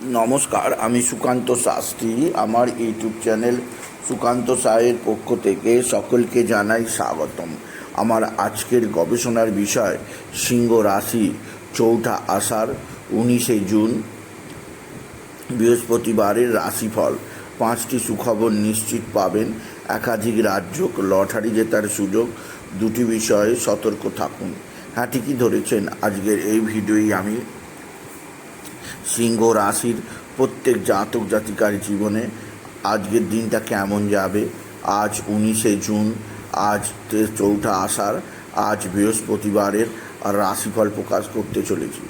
নমস্কার, আমি সুকান্ত শাস্ত্রী। আমার ইউটিউব চ্যানেল সুকান্ত সায়ের পক্ষ থেকে সকলকে জানাই স্বাগতম। আমার আজকের গবেষণার বিষয় সিংহ রাশি চৌঠা আষাঢ়, উনিশে জুন, বৃহস্পতিবারের রাশিফল। পাঁচটি সুখবর নিশ্চিত পাবেন। একাধিক রাজ্য লটারি জেতার সুযোগ, দুটি বিষয়ে সতর্ক থাকুন। হ্যাঁ ঠিকই ধরেছেন। আজকের এই ভিডিওই আমি সিংহ রাশির প্রত্যেক জাতক জাতিকার জীবনে আজকের দিনটা কেমন যাবে? আজ উনিশে জুন, আজ চৌঠা আষাঢ়, আজ বৃহস্পতিবারের রাশিফল প্রকাশ করতে চলেছি।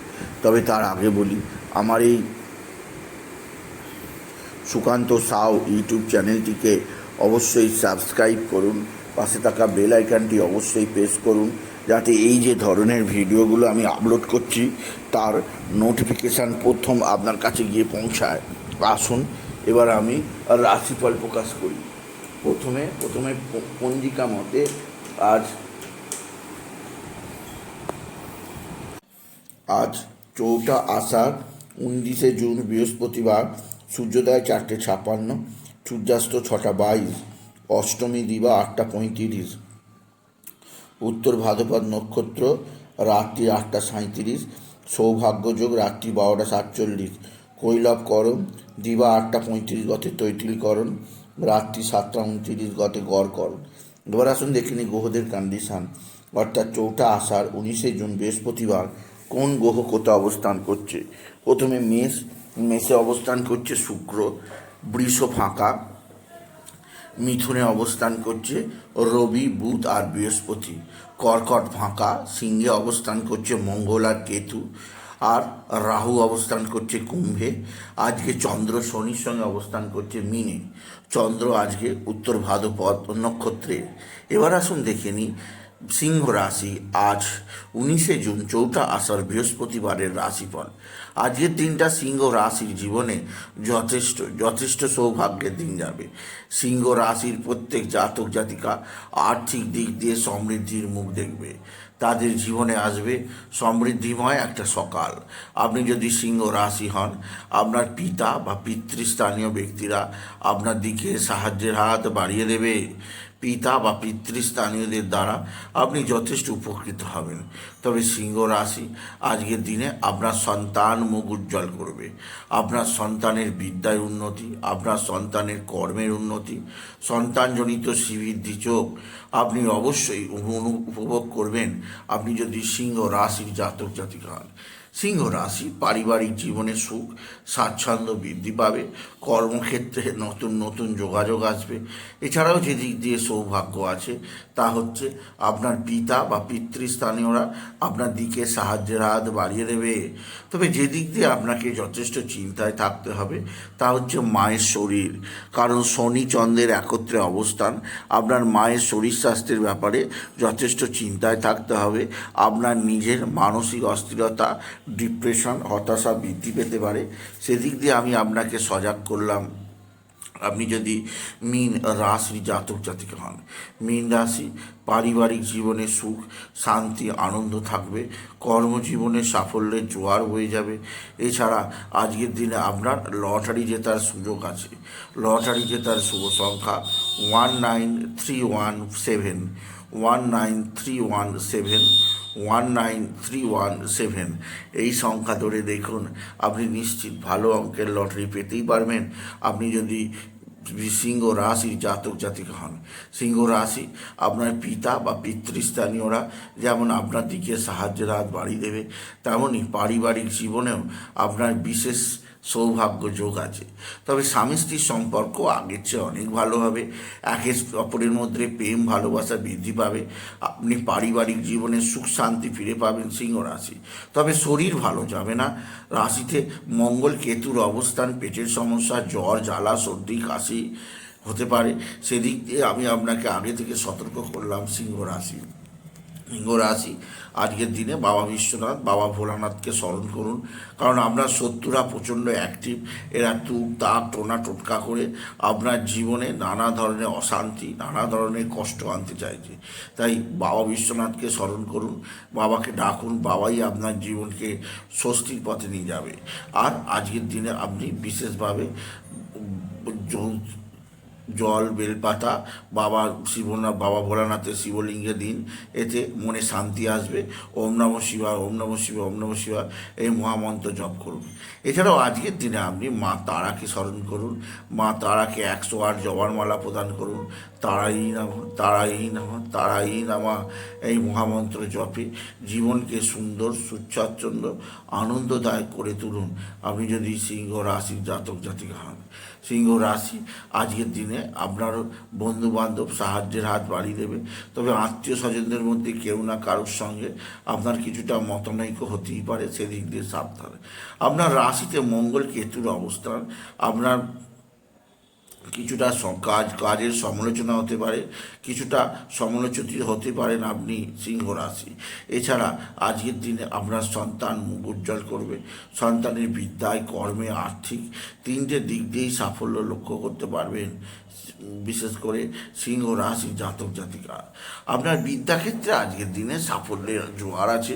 তবে তার আগে বলি, আমার এই সুকান্ত সাউ ইউটিউব চ্যানেলটিকে অবশ্যই সাবস্ক্রাইব করুন, পাশে থাকা বেল আইকনটি অবশ্যই প্রেস করুন যাতে এই যে ধরনের ভিডিওগুলো আমি আপলোড করছি, তার নোটিফিকেশান প্রথম আপনার কাছে গিয়ে পৌঁছায়। আসুন, এবার আমি রাশিফল প্রকাশ করি। প্রথমে প্রথমে পঞ্জিকা মতে আজ আজ চৌঠা আষাঢ়, উনত্রিশে জুন, বৃহস্পতিবার, সূর্যোদয় চারটে ছাপান্ন সূর্যাস্ত ছটা বাইশ, অষ্টমী দিবা আটটা পঁয়ত্রিশ। উত্তর ভাদ্রপদ নক্ষত্র, রাত্রি আটটা সাঁত্রিশ সৌভাগ্যযোগ রাত্রি বারোটা সাতচল্লিশ। করণ দিবা আটটা পঁয়ত্রিশ গতে তৈতিলকরণ, রাত্রি সাতটা উনত্রিশ গতে গড় করণ এবার আসুন দেখে নিই গ্রহদের কন্ডিশান অর্থাৎ চৌঠা আষাঢ়, উনিশে জুন, বৃহস্পতিবার কোন গ্রহ কোথায় অবস্থান করছে? প্রথমে মেষ, মেষে অবস্থান করছে শুক্র, বৃষ ফাঁকা মিথুনে অবস্থান করছে রবি, বুধ আর বৃহস্পতি। কর্কট ফাঁকা, সিংহে অবস্থান করছে মঙ্গল আর কেতু। আর রাহু অবস্থান করছে কুম্ভে। আজকে চন্দ্র শনির সঙ্গে অবস্থান করছে মিনে। চন্দ্র আজকে উত্তর ভাদ্রপদ নক্ষত্রে এবার আসুন দেখে নিই সিংহ রাশি আজ উনিশে জুন, চৌঠা আষাঢ় বৃহস্পতিবারের রাশিফল। আজকের দিনটা সিংহ রাশির জীবনে যথেষ্ট যথেষ্ট সৌভাগ্যের দিন যাবে। সিংহ রাশির প্রত্যেক জাতক জাতিকা আর্থিক দিক দিয়ে সমৃদ্ধির মুখ দেখবে। তাদের জীবনে আসবে সমৃদ্ধিময় একটা সকাল। আপনি যদি সিংহ রাশি হন, আপনার পিতা বা পিতৃস্থানীয় ব্যক্তিরা আপনার দিকে সাহায্যের হাত বাড়িয়ে দেবে। পিতা বা পিতৃস্থানীয়দের দ্বারা আপনি যথেষ্ট উপকৃত হবেন। তবে সিংহ রাশি আজকের দিনে আপনার সন্তান মুখ উজ্জ্বল করবে। আপনার সন্তানের বিদ্যায় উন্নতি, আপনার সন্তানের কর্মের উন্নতি, সন্তানজনিত শ্রীবৃদ্ধি চোখ আপনি অবশ্যই উপভোগ করবেন। আপনি যদি সিংহ রাশির জাতক জাতিকা হন সিংহ রাশি পারিবারিক জীবনে সুখ, স্বাচ্ছন্দ্য বৃদ্ধি পাবে, কর্মক্ষেত্রে নতুন নতুন যোগাযোগ আসবে। এছাড়াও যে দিক দিয়ে সৌভাগ্য আছে, তা হচ্ছে আপনার পিতা বা পিতৃস্থানীয়রা আপনার দিকে সাহায্যের হাত বাড়িয়ে দেবে। তবে যে দিক দিয়ে আপনাকে যথেষ্ট চিন্তায় থাকতে হবে, তা হচ্ছে মায়ের শরীর। কারণ শনি চন্দ্রের একত্রে অবস্থান, আপনার মায়ের শরীর স্বাস্থ্যের ব্যাপারে যথেষ্ট চিন্তায় থাকতে হবে। আপনার নিজের মানসিক অস্থিরতা ডিপ্রেশন, হতাশা বৃদ্ধি পেতে পারে। সেদিক দিয়ে আমি আপনাকে সজাগ করলাম। আপনি যদি মীন রাশি জাতক জাতিকা হন, মীন রাশি পারিবারিক জীবনে সুখ, শান্তি, আনন্দ থাকবে, কর্মজীবনে সাফল্যের জোয়ার হয়ে যাবে। এছাড়া আজকের দিনে আপনার লটারি জেতার সুযোগ আছে। লটারি জেতার শুভ সংখ্যা one nine three one seven one nine three one seven one nine three one seven এই সংখ্যা ধরে দেখুন, আপনি নিশ্চিত ভালো অঙ্কের লটারি পেতেই পারবেন। আপনি যদি সিংহ রাশির জাতক জাতিক হন, সিংহ রাশি আপনার পিতা বা পিতৃস্থানীয়রা যেমন আপনার দিকে সাহায্যের হাত বাড়িয়ে দেবে তেমনই পারিবারিক জীবনেও আপনার বিশেষ সৌভাগ্য যোগ আছে। তবে স্বামী স্ত্রীর সম্পর্ক আগের চেয়ে অনেক ভালো হবে। একে অপরের মধ্যে প্রেম, ভালোবাসা বৃদ্ধি পাবে। আপনি পারিবারিক জীবনে সুখ, শান্তি ফিরে পাবেন সিংহ রাশি। তবে শরীর ভালো যাবে না। রাশিতে মঙ্গল কেতুর অবস্থান, পেটের সমস্যা, জ্বর, জ্বালা, সর্দি, কাশি হতে পারে। সেদিক দিয়ে আমি আপনাকে আগে থেকে সতর্ক করলাম সিংহ রাশি। সিংহ রাশি আজকের দিনে বাবা বিশ্বনাথ, বাবা ভোলানাথকে স্মরণ করুন। কারণ আপনার শত্রুরা প্রচণ্ড অ্যাক্টিভ এরা তুক তাক, টোনা টোটকা করে আপনার জীবনে নানা ধরনের অশান্তি, নানা ধরনের কষ্ট আনতে চাইছে। তাই বাবা বিশ্বনাথকে স্মরণ করুন, বাবাকে ডাকুন, বাবাই আপনার জীবনকে স্বস্তির পথে নিয়ে যাবে। আর আজকের দিনে আপনি বিশেষভাবে জল, বেলপাতা, বাবা শিবনাথ, বাবা ভোলানাথের শিবলিঙ্গে দিন। এতে মনে শান্তি আসবে। ওম নম শিবা ওম নম শিবা ওম নম শিবা এই মহামন্ত্র জপ করুন। এছাড়াও আজকের দিনে আপনি মা তারাকে স্মরণ করুন। মা তারাকে একশো আট জবানমালা প্রদান করুন। তারাই নামা তারাই নামা তারাই নামা। এই মহামন্ত্র জপে জীবনকে সুন্দর সুচ্ছাচ্ছন্দ্য আনন্দদায়ক করে তুলুন। আপনি যদি সিংহ রাশির জাতক জাতিকা হন, সিংহ রাশি আজকের দিনে আপনার বন্ধু বান্ধব সাহায্যের হাত বাড়িয়ে দেবে। তবে আত্মীয় স্বজনদের মধ্যে কেউ না কারোর সঙ্গে আপনার কিছুটা মতনৈক্য হতেই পারে, সেদিক দিয়ে সাবধানে। আপনার রাশিতে মঙ্গল, কেতুর অবস্থান, আপনার কিছুটা কাজ, কাজের সমালোচনা হতে পারে, কিছুটা সমালোচিত হতে পারেন আপনি সিংহ রাশি। এছাড়া আজকের দিনে আপনার সন্তান মুখ উজ্জ্বল করবে, সন্তানের বিদ্যায়, কর্মে, আর্থিক তিনটে দিক দিয়েই সাফল্য লক্ষ্য করতে পারবেন, বিশেষ করে সিংহ রাশি জাতক জাতিকা। আপনার বিদ্যাক্ষেত্রে আজকের দিনে সাফল্যের জোয়ার আছে,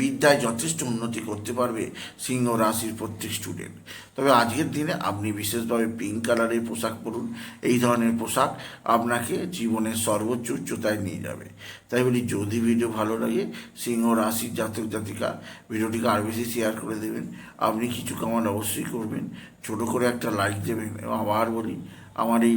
বিদ্যায় যথেষ্ট উন্নতি করতে পারবে সিংহ রাশির প্রত্যেক স্টুডেন্ট তবে আজকের দিনে আপনি বিশেষভাবে পিঙ্ক কালারের পোশাক পরুন এই ধরনের পোশাক আপনাকে জীবনের সর্বোচ্চ উচ্চতায় নিয়ে যাবে। তাই বলি, যদি ভিডিও ভালো লাগে, সিংহ রাশির জাতক, জাতিকা, ভিডিওটিকে আর বেশি শেয়ার করে দেবেন। আপনি কিছু কামান অবশ্যই করবেন। ছোট করে একটা লাইক দেবেন। এবং আবার বলি, আমার এই